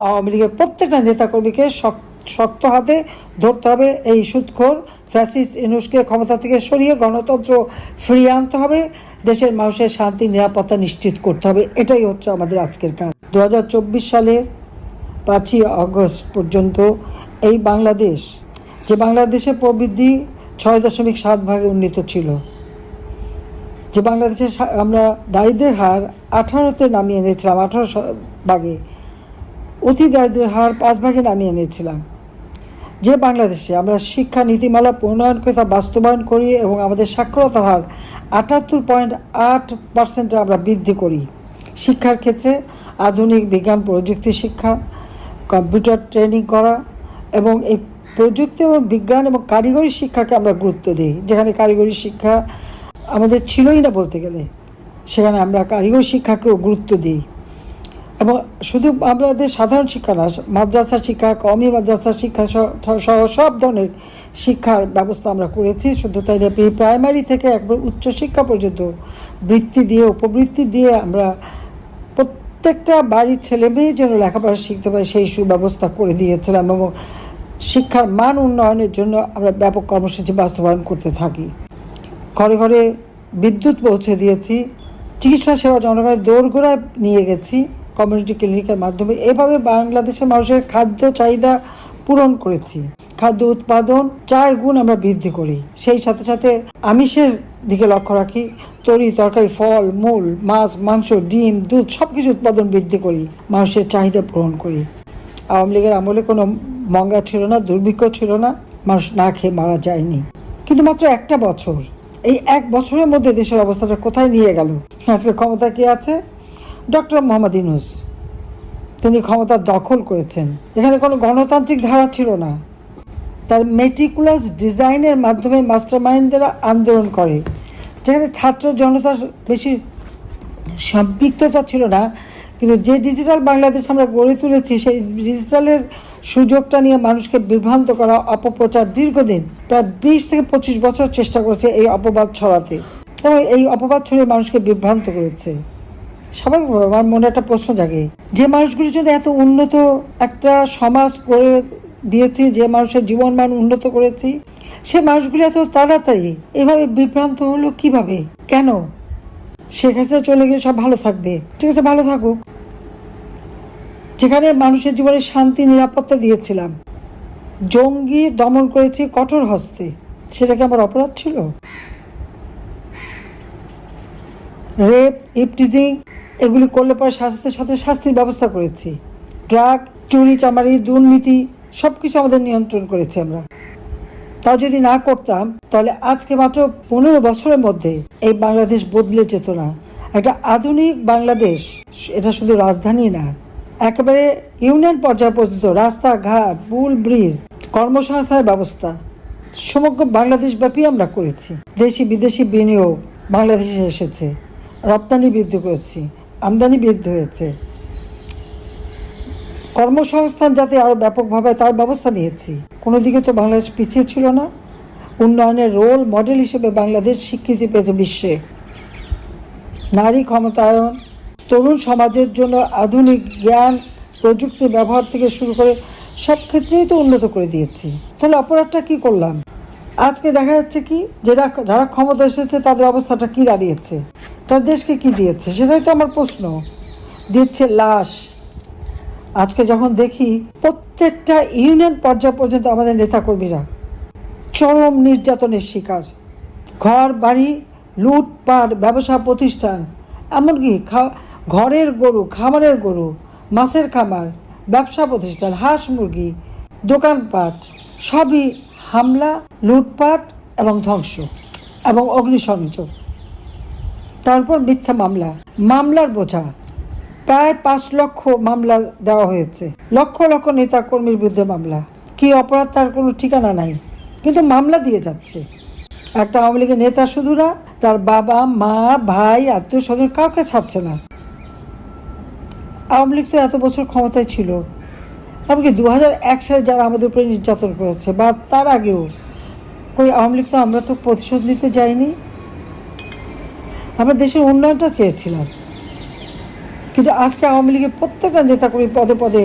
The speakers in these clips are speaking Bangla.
আওয়ামী লীগের প্রত্যেকটা নেতাকর্মীকে শক- শক্ত হাতে ধরতে হবে। এই সুৎখোর ফ্যাসিস্ট ইনুসকে ক্ষমতা থেকে সরিয়ে গণতন্ত্র ফিরিয়ে আনতে হবে। দেশের মানুষের শান্তি, নিরাপত্তা নিশ্চিত করতে হবে। এটাই হচ্ছে আমাদের আজকের কাজ। দু হাজার চব্বিশ সালের পাঁচই আগস্ট পর্যন্ত এই বাংলাদেশ, যে বাংলাদেশের প্রবৃদ্ধি ছয় দশমিক সাত ভাগে উন্নীত ছিল, যে বাংলাদেশের আমরা দারিদ্রের হার আঠারোতে নামিয়ে এনেছিলাম, আঠারো ভাগে। অতি দারিদ্রের হার পাঁচ ভাগে নামিয়ে এনেছিলাম যে বাংলাদেশে আমরা শিক্ষা নীতিমালা প্রণয়ন করে তা বাস্তবায়ন করি এবং আমাদের সাক্ষরতার হার আটাত্তর পয়েন্ট আট পার্সেন্টে আমরা বৃদ্ধি করি। শিক্ষার ক্ষেত্রে আধুনিক বিজ্ঞান, প্রযুক্তি শিক্ষা, কম্পিউটার ট্রেনিং করা এবং এই প্রযুক্তি এবং বিজ্ঞান এবং কারিগরি শিক্ষাকে আমরা গুরুত্ব দিই। যেখানে কারিগরি শিক্ষা আমাদের ছিলই না বলতে গেলে, সেখানে আমরা কারিগরি শিক্ষাকেও গুরুত্ব দিই। এবং শুধু আমাদের সাধারণ শিক্ষা না, মাদ্রাসা শিক্ষা কমি মাদ্রাসা শিক্ষা সহ সব ধরনের শিক্ষার ব্যবস্থা আমরা করেছি। শুধু তাই না, প্রি, প্রাইমারি থেকে একবার উচ্চশিক্ষা পর্যন্ত বৃত্তি দিয়ে, উপবৃত্তি দিয়ে আমরা প্রত্যেকটা বাড়ির ছেলে মেয়ে যেন লেখাপড়া শিখতে পারে, সেই সুব্যবস্থা করে দিয়েছিলাম এবং শিক্ষার মান উন্নয়নের জন্য আমরা ব্যাপক কর্মসূচি বাস্তবায়ন করতে থাকি। ঘরে ঘরে বিদ্যুৎ পৌঁছে দিয়েছি, চিকিৎসা সেবা জনগণের দোরগোড়ায় নিয়ে গেছি। কমিউনিটি ক্লিনিকের মাধ্যমে। এভাবে বাংলাদেশের মানুষের খাদ্য চাহিদা পূরণ করেছি। খাদ্য উৎপাদন চার গুণ আমরা বৃদ্ধি করি। সেই সাথে সাথে আমিষের দিকে লক্ষ্য রাখি। তরি, তরকারি, ফল, মূল, মাছ, মাংস, ডিম, দুধ সব কিছু উৎপাদন বৃদ্ধি করি, মানুষের চাহিদা পূরণ করি। আওয়ামী লীগের আমলে কোনো মঙ্গা ছিল না, দুর্ভিক্ষ ছিল না, মানুষ না খেয়ে মারা যায়নি। কিন্তু মাত্র একটা বছর। এই এক বছরের মধ্যে দেশের অবস্থাটা কোথায় নিয়ে গেল? আজকে ক্ষমতা কে আছে? ডক্টর মোহাম্মদ ইনুস তিনি ক্ষমতা দখল করেছেন। এখানে কোনো গণতান্ত্রিক ধারা ছিল না। তার মেটিকুলাস ডিজাইনের মাধ্যমে মাস্টার মাইন্ডেরা আন্দোলন করে। যেখানে ছাত্র জনতার বেশি সম্পৃক্ততা ছিল না, কিন্তু যে ডিজিটাল বাংলাদেশ আমরা গড়ে তুলেছি, সেই ডিজিটালের সুযোগটা নিয়ে মানুষকে বিভ্রান্ত করা অপপ্রচার দীর্ঘদিন, প্রায় বিশ থেকে পঁচিশ বছর চেষ্টা করেছে এই অপবাদ ছড়াতে। এবং এই অপবাদ ছড়িয়ে মানুষকে বিভ্রান্ত করেছে। স্বাভাবিকভাবে আমার মনে একটা প্রশ্ন জাগে, যে মানুষগুলির জন্য এত উন্নত একটা সমাজ করে দিয়েছি, যে মানুষের জীবন মান উন্নত করেছি, সে মানুষগুলি এত তাড়াতাড়ি এভাবে বিভ্রান্ত হলো কীভাবে? কেন? হাসিনা চলে গেলে সব ভালো থাকবে। ঠিক আছে, ভালো থাকুক। যেখানে মানুষের জীবনে শান্তি, নিরাপত্তা দিয়েছিলাম, জঙ্গি দমন করেছি কঠোর হস্তে, সেটা কি আমার অপরাধ ছিল? রেপ, ইপটিজিং এগুলি করলে পরে শাস্তির সাথে শাস্তির ব্যবস্থা করেছি। ড্রাগ, চুরি, চামারি, দুর্নীতি সব কিছু আমাদের নিয়ন্ত্রণ করেছি আমরা। তাও যদি না করতাম, তাহলে আজকে মাত্র পনেরো বছরের মধ্যে এই বাংলাদেশ বদলে যেত না। একটা আধুনিক বাংলাদেশ, এটা শুধু রাজধানী না, একেবারে ইউনিয়ন পর্যায় পর্যন্ত রাস্তাঘাট, পুল, ব্রিজ, কর্মসংস্থানের ব্যবস্থা, সমগ্র বাংলাদেশ ব্যাপী আমরা করেছি। দেশি বিদেশি বিনিয়োগ বাংলাদেশে এসেছে। রপ্তানি বৃদ্ধি করেছি, আমদানি বৃদ্ধি হয়েছে। কর্মসংস্থান যাতে আরও ব্যাপকভাবে তার ব্যবস্থা নিয়েছি। কোনো দিকে তো বাংলাদেশ পিছিয়ে ছিল না। উন্নয়নের রোল মডেল হিসেবে বাংলাদেশ স্বীকৃতি পেয়েছে বিশ্বে। নারী ক্ষমতায়ন, তরুণ সমাজের জন্য আধুনিক জ্ঞান, প্রযুক্তি ব্যবহার থেকে শুরু করে সব ক্ষেত্রেই তো উন্নত করে দিয়েছি। তাহলে অপরাধটা কি করলাম? আজকে দেখা যাচ্ছে কি যেটা যারা ক্ষমতা এসেছে, তাদের অবস্থাটা কি দাঁড়িয়েছে? তার দেশকে কি দিয়েছে? সেটাই তো আমার প্রশ্ন। দিচ্ছে লাশ। আজকে যখন দেখি প্রত্যেকটা ইউনিয়ন পর্যায় পর্যন্ত আমাদের নেতাকর্মীরা চরম নির্যাতনের শিকার। ঘর, বাড়ি, লুটপাট, ব্যবসা, প্রতিষ্ঠান, এমনকি ঘরের গরু, খামারের গরু, মাছের খামার, ব্যবসা প্রতিষ্ঠান, হাঁস মুরগি, দোকানপাট, সবই হামলা, লুটপাট এবং ধ্বংস এবং অগ্নিসংযোগ। তারপর মিথ্যা মামলা, মামলার বোঝা। প্রায় পাঁচ লক্ষ মামলা দেওয়া হয়েছে। লক্ষ লক্ষ নেতা কর্মীর বিরুদ্ধে মামলা। কি অপরাধ, তার কোনো ঠিকানা নাই। কিন্তু মামলা দিয়ে যাচ্ছে। একটা আওয়ামী লীগের নেতা শুধু না তার বাবা, মা, ভাই আত্মীয় স্বজন কাউকে ছাড়ছে না। আওয়ামী লীগ তো এত বছর ক্ষমতায় ছিল। এমনকি দু হাজার এক সালে যারা আমাদের উপরে নির্যাতন করেছে, বা তার আগেও, কই আওয়ামী লীগ তো আমরা তো প্রতিশোধ নিতে যাইনি। আমরা দেশের উন্নয়নটা চেয়েছিলাম। কিন্তু আজকে আওয়ামী লীগের প্রত্যেকটা নেতাকর্মী পদে পদে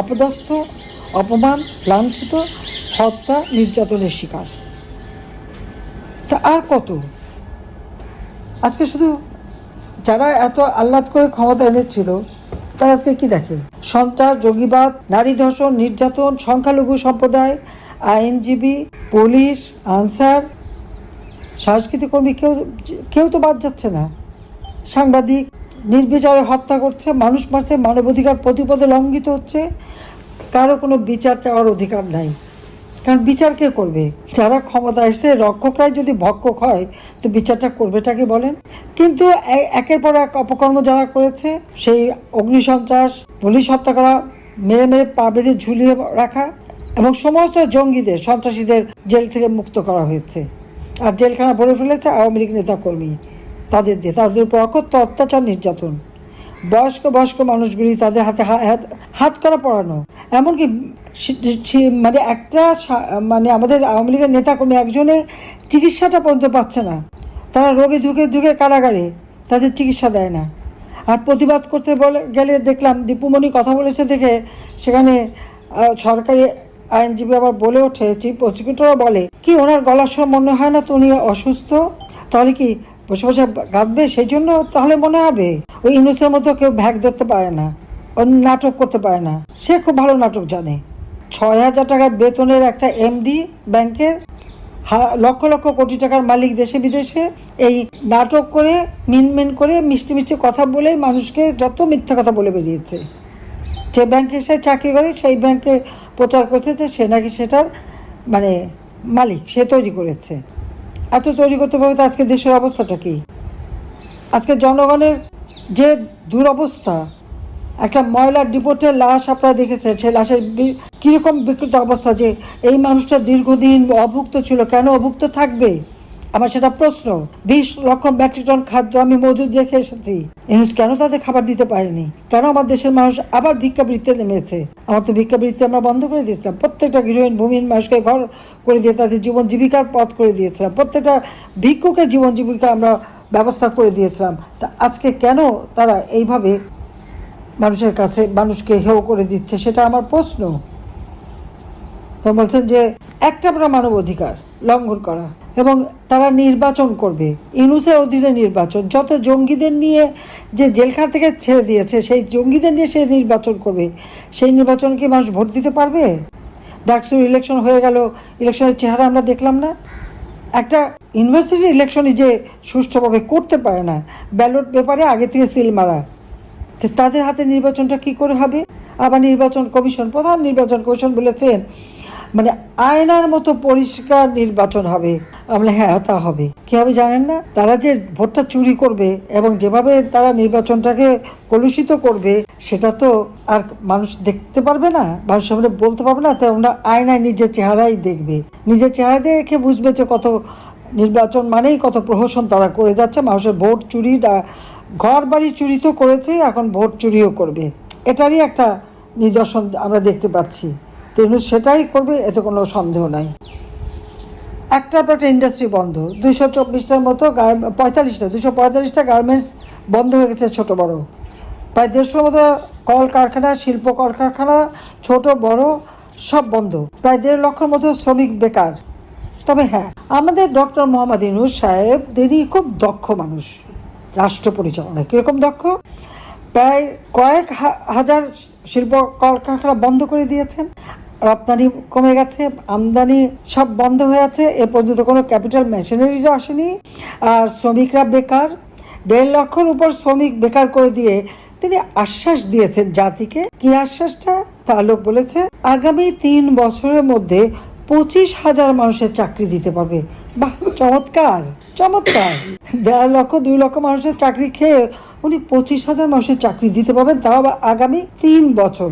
অপদস্থ, অপমান, লাঞ্ছিত, হত্যা, নির্যাতনের শিকার। তা আর কত? আজকে শুধু যারা এত আহ্লাদ করে ক্ষমতা এনেছিল, তারা আজকে কি দেখে? সন্ত্রাস, জঙ্গিবাদ, নারী ধর্ষণ, নির্যাতন, সংখ্যালঘু সম্প্রদায়, আইনজীবী, পুলিশ, আনসার সাংস্কৃতিক কর্মী কেউ কেউ তো বাদ যাচ্ছে না। সাংবাদিক, নির্বিচারে হত্যা করছে, মানুষ মারছে মানবাধিকার প্রতিপদে লঙ্ঘিত হচ্ছে। কারও কোনো বিচার চাওয়ার অধিকার নাই। কারণ বিচার কে করবে? যারা ক্ষমতা এসে রক্ষকরাই যদি ভক্ষক হয়, তো বিচারটা করবেটাকে বলেন? কিন্তু একের পর এক অপকর্ম যারা করেছে, সেই অগ্নিসন্ত্রাস পুলিশ হত্যা করা, মেরে মেরে পা বেঁধে ঝুলিয়ে রাখা এবং সমস্ত জঙ্গিদের, সন্ত্রাসীদের জেল থেকে মুক্ত করা হয়েছে। আর জেলখানা ভরে ফেলেছে আওয়ামী লীগ নেতা কর্মী তাদের দিয়ে তাদের উপর অকথ্য অত্যাচার, নির্যাতন। বয়স্ক বয়স্ক মানুষগুলি তাদের হাতে হাত হাত করা পড়ানো এমনকি মানে একটা মানে আমাদের আওয়ামী লীগের নেতাকর্মী একজনে চিকিৎসাটা পর্যন্ত পাচ্ছে না। তারা রোগে ধুকে ধুকে কারাগারে তাদের চিকিৎসা দেয় না। আর প্রতিবাদ করতে বলে গেলে দেখলাম দীপুমণি কথা বলেছে দেখে সেখানে সরকারি আইনজীবী আবার বলে ওঠে, চিফ প্রসিকিউটরও বলে, কি ওনার গলার স্বর মনে হয় না তো উনি অসুস্থ? তাহলে কি বসে বসে কাঁদবে সেই জন্য তাহলে মনে হবে? ওই ইউনুসের মতো কেউ ভ্যাগ ধরতে পারে না, ও নাটক করতে পারে না। সে খুব ভালো নাটক জানে। ছয় হাজার টাকা বেতনের একটা এমডি ব্যাংকের লক্ষ লক্ষ কোটি টাকার মালিক দেশে বিদেশে এই নাটক করে মিনমিন করে, মিষ্টি মিষ্টি কথা বলেই মানুষকে যত মিথ্যা কথা বলে বেরিয়েছে। যে ব্যাংকে সে চাকরি করে, সেই ব্যাংকে প্রচার করছে যে সে নাকি সেটার মানে মালিক, সে তৈরি করেছে। এত তৈরি করতে পারবে তো আজকে দেশের অবস্থাটা কি? আজকে জনগণের যে দুরবস্থা, একটা ময়লার ডিপোর্টের লাশ আপনারা দেখেছেন সে লাশের কীরকম বিকৃত অবস্থা যে এই মানুষটা দীর্ঘদিন অভুক্ত ছিল, কেন অভুক্ত থাকবে? আমার সেটা প্রশ্ন। বিশ লক্ষ মেট্রিক টন খাদ্য আমি মজুদ রেখে এসেছি। ইনুস কেন তাদের খাবার দিতে পারেনি? কেন আমার দেশের মানুষ আবার ভিক্ষাবৃত্তিতে নেমেছে? আমার তো ভিক্ষাবৃত্তি আমরা বন্ধ করে দিয়েছিলাম। প্রত্যেকটা গৃহহীন ভূমিহীন মানুষকে ঘর করে দিয়ে তাদের জীবন জীবিকার পথ করে দিয়েছিলাম। প্রত্যেকটা ভিক্ষুকের জীবন জীবিকা আমরা ব্যবস্থা করে দিয়েছিলাম। তা আজকে কেন তারা এইভাবে মানুষের কাছে মানুষকে হেও করে দিচ্ছে সেটা আমার প্রশ্ন। বলছেন যে, একটা মানব অধিকার লঙ্ঘন করা। এবং তারা নির্বাচন করবে। ইনুসের অধীনে নির্বাচন। যত জঙ্গিদের নিয়ে যে জেলখানা থেকে ছেড়ে দিয়েছে, সেই জঙ্গিদের নিয়ে সে নির্বাচন করবে। সেই নির্বাচন কি মানুষ ভোট দিতে পারবে? ডাকসুর ইলেকশন হয়ে গেল। ইলেকশনের চেহারা আমরা দেখলাম না। একটা ইউনিভার্সিটি ইলেকশনই যে সুষ্ঠুভাবে করতে পারে না। ব্যালট পেপারে আগে থেকে সিল মারা। তাদের হাতে নির্বাচনটা কি করে হবে? আবার নির্বাচন কমিশন, প্রধান নির্বাচন কমিশন বলেছেন মানে আয়নার মতো পরিষ্কার নির্বাচন হবে। আমরা হ্যাঁ তা হবে। কি হবে জানেন না? তারা যে ভোটটা চুরি করবে এবং যেভাবে তারা নির্বাচনটাকে কলুষিত করবে, সেটা তো আর মানুষ দেখতে পারবে না, মানুষ সামনে বলতে পারবে না, তাই আমরা আয়নায় নিজের চেহারাই দেখবে। নিজের চেহারা দেখে বুঝবে যে কত নির্বাচন মানেই কত প্রহসন তারা করে যাচ্ছে। মানুষের ভোট চুরি ঘর বাড়ি চুরি তো করেছে, এখন ভোট চুরিও করবে। এটারই একটা নিদর্শন আমরা দেখতে পাচ্ছি। তেমনি সেটাই করবে, এতে কোনো সন্দেহ নাই। একটার পর একটা ইন্ডাস্ট্রি বন্ধ। দুইশো চব্বিশটার মতো পঁয়তাল্লিশটা দুশো পঁয়তাল্লিশটা গার্মেন্টস বন্ধ হয়ে গেছে ছোট বড়। প্রায় দেড়শোর মতো কল কারখানা শিল্প কলকারখানা, ছোট বড়, সব বন্ধ। প্রায় দেড় লক্ষের মতো শ্রমিক বেকার। তবে হ্যাঁ আমাদের ডক্টর মোহাম্মদ ইনুস সাহেব, তিনি খুব দক্ষ মানুষ। রাষ্ট্র পরিচালনায় কীরকম দক্ষ? প্রায় কয়েক হাজার শিল্প কলকারখানা বন্ধ করে দিয়েছেন। রপ্তানি কমে গেছে, আমদানি সব বন্ধ হয়ে আছে, এ পর্যন্ত কোনো ক্যাপিটাল মেশিনারিজও আসেনি। আর শ্রমিকরা বেকার, দেড় লক্ষর উপর শ্রমিক বেকার করে দিয়ে তিনি আশ্বাস দিয়েছেন জাতিকে। কি আশ্বাসটা? তার লোক বলেছে, আগামী তিন বছরের মধ্যে পঁচিশ হাজার মানুষের চাকরি দিতে পারবে। বাহ, চমৎকার চমৎকার। দেড় লক্ষ, দুই লক্ষ মানুষের চাকরি খেয়ে উনি পঁচিশ হাজার মানুষের চাকরি দিতে পারবেন, তাও আগামী তিন বছর।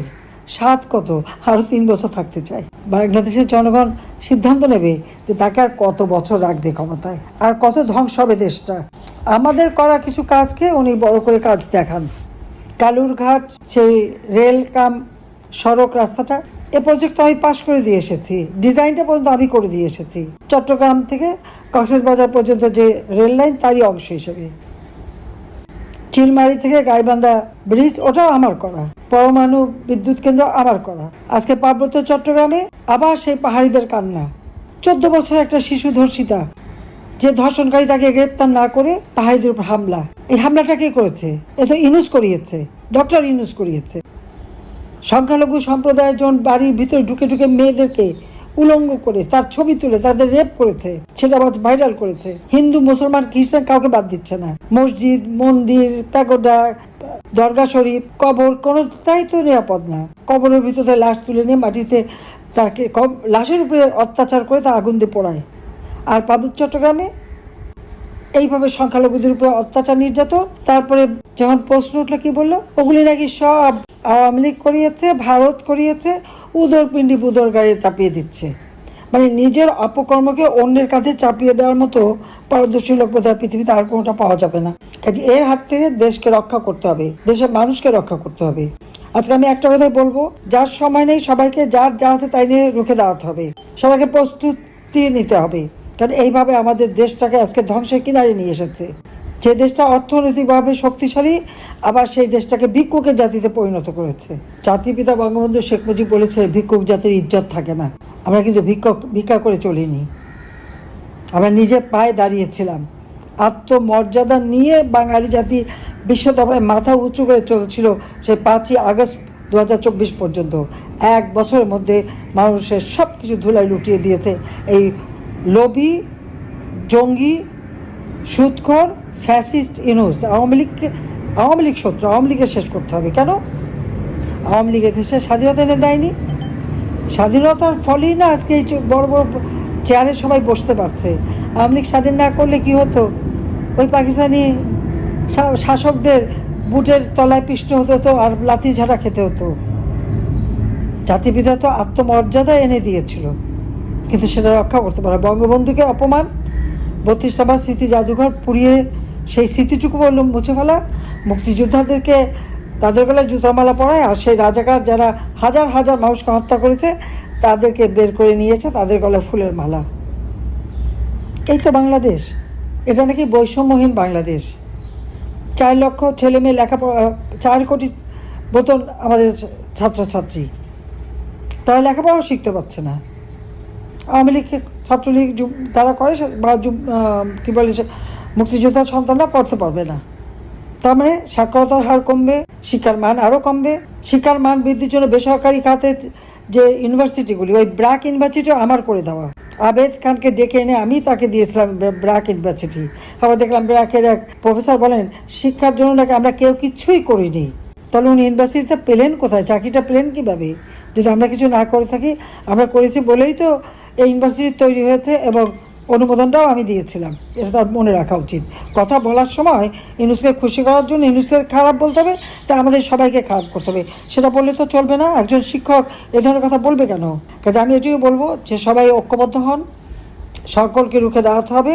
সাত কত? আরও তিন বছর থাকতে চায়। বাংলাদেশের জনগণ সিদ্ধান্ত নেবে যে তাকে আর কত বছর রাখবে ক্ষমতায়, আর কত ধ্বংস হবে দেশটা। আমাদের করা কিছু কাজকে উনি বড় করে কাজ দেখান। কালুরঘাট, সেই রেল কাম, সড়ক রাস্তাটা, এ প্রজেক্ট আমি পাশ করে দিয়ে এসেছি। ডিজাইনটা পর্যন্ত আমি করে দিয়ে এসেছি। চট্টগ্রাম থেকে কক্সবাজার পর্যন্ত যে রেল লাইন তারই অংশ হিসেবে। চিলমারি থেকে গাইবান্ধা ব্রিজ ওটাও আমার করা। পরমাণু বিদ্যুৎ কেন্দ্র আমার করা। আজকে পার্বত্য চট্টগ্রামে আবার সেই পাহাড়িদের কান্না। চোদ্দ বছর একটা শিশু ধর্ষিতা, যে ধর্ষণকারী তাকে গ্রেপ্তার না করে পাহাড়িদের উপর হামলা। এই হামলাটা কে করেছে? এ তো ইনুস করিয়েছে, ডক্টর ইনুস করিয়েছে। সংখ্যালঘু সম্প্রদায়ের জন বাড়ির ভিতরে ঢুকে ঢুকে মেয়েদেরকে উলঙ্গ করে, তার ছবি তুলে, তাদের রেপ করেছে, সেটা আবার ভাইরাল করেছে। হিন্দু, মুসলমান, খ্রিস্টান কাউকে বাদ দিচ্ছে না। মসজিদ, মন্দির, প্যাগোডা, দরগা শরীফ, কবর কোনোটাই তো নিরাপদ না। কবরের ভিতরে লাশ তুলে নিয়ে মাটিতে তাকে লাশের উপরে অত্যাচার করে তা আগুন দিয়ে পোড়ায়। আর পার্বত্য চট্টগ্রামে এইভাবে সংখ্যালঘুদের উপরে অত্যাচার নির্যাতন, তারপরে যখন প্রশ্ন উঠল কি বলল, ওগুলি নাকি সব আওয়ামী লীগ করিয়েছে, ভারত করিয়েছে উদর পিণ্ডি বুদর গাড়ি চাপিয়ে দিচ্ছে। মানে নিজের অপকর্মকে অন্যের কাঁধে চাপিয়ে দেওয়ার মতো পারদর্শী লোক বোধহয় পৃথিবীতে আর কোনোটা পাওয়া যাবে না। কাজে এর হাত থেকে দেশকে রক্ষা করতে হবে, দেশের মানুষকে রক্ষা করতে হবে। আজকে আমি একটা কথাই বলব, যার সময় নেই সবাইকে যার যা আছে তাই নিয়ে রুখে দাঁড়াতে হবে। সবাইকে প্রস্তুতি নিতে হবে। কারণ এইভাবে আমাদের দেশটাকে আজকে ধ্বংসের কিনারে নিয়ে এসেছে। যে দেশটা অর্থনৈতিকভাবে শক্তিশালী, আবার সেই দেশটাকে ভিক্ষুকের জাতিতে পরিণত করেছে। জাতিপিতা বঙ্গবন্ধু শেখ মুজিব বলেছে, ভিক্ষুক জাতির ইজ্জত থাকে না। আমরা কিন্তু ভিক্ষক, ভিক্ষা করে চলিনি। আমরা নিজে পায়ে দাঁড়িয়েছিলাম। আত্মমর্যাদা নিয়ে বাঙালি জাতি বিশ্ব দরবারে মাথা উঁচু করে চলছিল সেই পাঁচই আগস্ট দু হাজার চব্বিশ পর্যন্ত। এক বছরের মধ্যে মানুষের সব কিছু ধুলাই লুটিয়ে দিয়েছে এই লোভী, জঙ্গি সুদখোর ফ্যাসিস্ট, ইনুস। আওয়ামী লীগকে আওয়ামী লীগ শত্রু, আওয়ামী লীগকে শেষ করতে হবে। কেন? আওয়ামী লীগের দেশে স্বাধীনতা এনে দেয়নি। স্বাধীনতার ফলেই না আজকে এই বড় বড় চেয়ারে সবাই বসতে পারছে। আওয়ামী লীগ স্বাধীন না করলে কি হতো? ওই পাকিস্তানি শাসকদের বুটের তলায় পিষ্ট হতে হতো আর লাথি ঝাড়া খেতে হতো। জাতিপিতা তো আত্মমর্যাদা এনে দিয়েছিল। কিন্তু সেটা রক্ষা করতে পারে। বঙ্গবন্ধুকে অপমান বত্রিশ নম্বর স্মৃতি জাদুঘর পুড়িয়ে সেই স্মৃতিটুকু বলল মুছে ফেলা। মুক্তিযোদ্ধাদেরকে তাদের গলায় জুতামালা পরায় আর সেই রাজাকার যারা হাজার হাজার মানুষকে হত্যা করেছে, তাদেরকে বের করে নিয়েছে তাদের গলায় ফুলের মালা। এই তো বাংলাদেশ। এটা নাকি বৈষম্যহীন বাংলাদেশ। চার লক্ষ ছেলে মেয়ে লেখাপড়া, চার কোটি বোতল আমাদের ছাত্রছাত্রী। তারা লেখাপড়াও শিখতে পারছে না। আওয়ামী লীগ ছাত্রলীগ যারা করে বা কি বলে মুক্তিযোদ্ধার সন্তানরা পড়তে পারবে না। তার মানে সাক্ষরতার হার কমবে, শিক্ষার মান আরও কমবে। শিক্ষার মান বৃদ্ধির জন্য বেসরকারি খাতে যে ইউনিভার্সিটিগুলি, ওই ব্র্যাক ইউনিভার্সিটি আমার করে দেওয়া। আবেদ খানকে ডেকে এনে আমি তাকে দিয়েছিলাম ব্রা- ব্র্যাক ইউনিভার্সিটি। আবার দেখলাম ব্র্যাকের এক প্রফেসর বলেন, শিক্ষার জন্য নাকি আমরা কেউ কিচ্ছুই করিনি। তাহলে উনি ইউনিভার্সিটিতে পেলেন কোথায়? চাকরিটা পেলেন কীভাবে? যদি আমরা কিছু না করে থাকি, আমরা করেছি বলেই তো এই ইউনিভার্সিটি তৈরি হয়েছে এবং অনুমোদনটাও আমি দিয়েছিলাম। এটা তার মনে রাখা উচিত। কথা বলার সময় ইউনুসকে খুশি করার জন্য ইউনুসকে খারাপ বলতে হবে, তা আমাদের সবাইকে খারাপ করতে হবে। সেটা বললে তো চলবে না। একজন শিক্ষক এ ধরনের কথা বলবে কেন? কাজে আমি এটিও বলব যে সবাই ঐক্যবদ্ধ হন। সকলকে রুখে দাঁড়াতে হবে।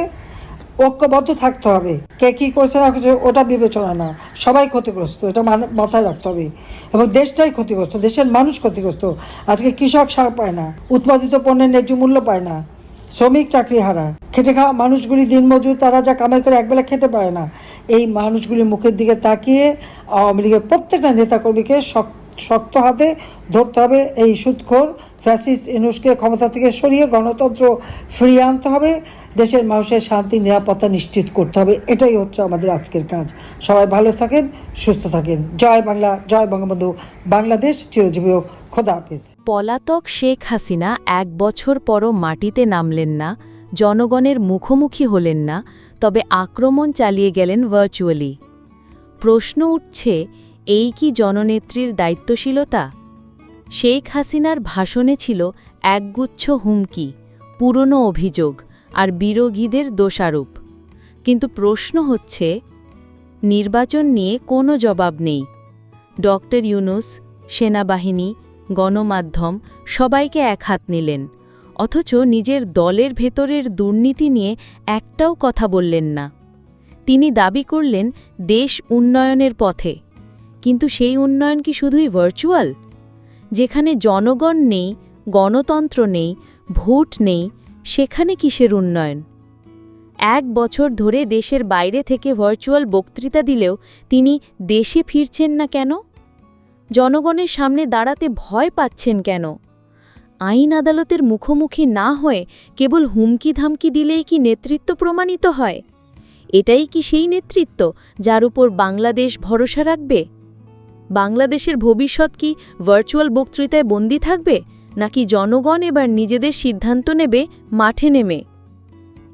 ঐক্যবদ্ধ থাকতে হবে। কে কী করছে না করছে ওটা বিবেচনা না। সবাই ক্ষতিগ্রস্ত, এটা মাথায় রাখতে হবে। এবং দেশটাই ক্ষতিগ্রস্ত, দেশের মানুষ ক্ষতিগ্রস্ত। আজকে কৃষক সার পায় না, উৎপাদিত পণ্যের ন্যায্য মূল্য পায় না, শ্রমিক চাকরি হারা, খেটে খাওয়া মানুষগুলি দিনমজুর, তারা যা কামাই করে একবেলা খেতে পারে না। এই মানুষগুলির মুখের দিকে তাকিয়ে আওয়ামী লীগের প্রত্যেকটা নেতাকর্মীকে শক্ত হাতে ধরতে হবে। এই সুদখোর ফ্যাসিস্ট ইনুসকে ক্ষমতা থেকে সরিয়ে গণতন্ত্র ফিরিয়ে আনতে হবে। দেশের মানুষের শান্তি, নিরাপত্তা নিশ্চিত করতে হবে। এটাই হচ্ছে আমাদের আজকের কাজ। সবাই ভালো থাকেন, সুস্থ থাকেন। জয় বাংলা, জয় বঙ্গবন্ধু। বাংলাদেশ চিরজীবী খোদা হাফিজ। পলাতক শেখ হাসিনা এক বছর পরও মাটিতে নামলেন না, জনগণের মুখোমুখি হলেন না, তবে আক্রমণ চালিয়ে গেলেন ভার্চুয়ালি। প্রশ্ন উঠছে, এই কি জননেত্রীর দায়িত্বশীলতা? শেখ হাসিনার ভাষণে ছিল একগুচ্ছ হুমকি, পুরনো অভিযোগ। আর বিরোধীদের দোষারোপ। কিন্তু প্রশ্ন হচ্ছে, নির্বাচন নিয়ে কোনো জবাব নেই। ডক্টর ইউনুস, সেনাবাহিনী, গণমাধ্যম সবাইকে এক হাত নিলেন, অথচ নিজের দলের ভেতরের দুর্নীতি নিয়ে একটাও কথা বললেন না। তিনি দাবি করলেন, দেশ উন্নয়নের পথে। কিন্তু সেই উন্নয়ন কি শুধুই ভার্চুয়াল যেখানে জনগণ নেই, গণতন্ত্র নেই, ভোট নেই সেখানে কিসের উন্নয়ন? এক বছর ধরে দেশের বাইরে থেকে ভার্চুয়াল বক্তৃতা দিলেও তিনি দেশে ফিরছেন না কেন? জনগণের সামনে দাঁড়াতে ভয় পাচ্ছেন কেন? আইন আদালতের মুখোমুখি না হয়ে কেবল হুমকি ধামকি দিলেই কি নেতৃত্ব প্রমাণিত হয়? এটাই কি সেই নেতৃত্ব যার উপর বাংলাদেশ ভরসা রাখবে? বাংলাদেশের ভবিষ্যৎ কি ভার্চুয়াল বক্তৃতায় বন্দী থাকবে? নাকি জনগণ এবার নিজেদের সিদ্ধান্ত নেবে, মাঠে নেমে?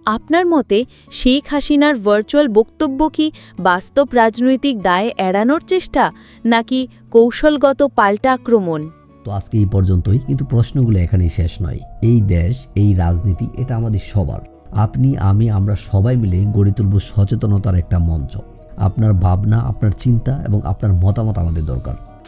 আপনার মতে শেখ হাসিনার ভার্চুয়াল বক্তব্য কি বাস্তব রাজনৈতিক দায় এড়ানোর চেষ্টা, নাকি কৌশলগত পাল্টা আক্রমণ? তো আজকে এই পর্যন্তই, কিন্তু প্রশ্নগুলো এখানেই শেষ নয়। এই দেশ, এই রাজনীতি, এটা আমাদের সবার। আপনি, আমি, আমরা সবাই মিলে গড়ে তুলব সচেতনতার একটা মঞ্চ। আপনার ভাবনা, আপনার চিন্তা এবং আপনার মতামত আমাদের দরকার।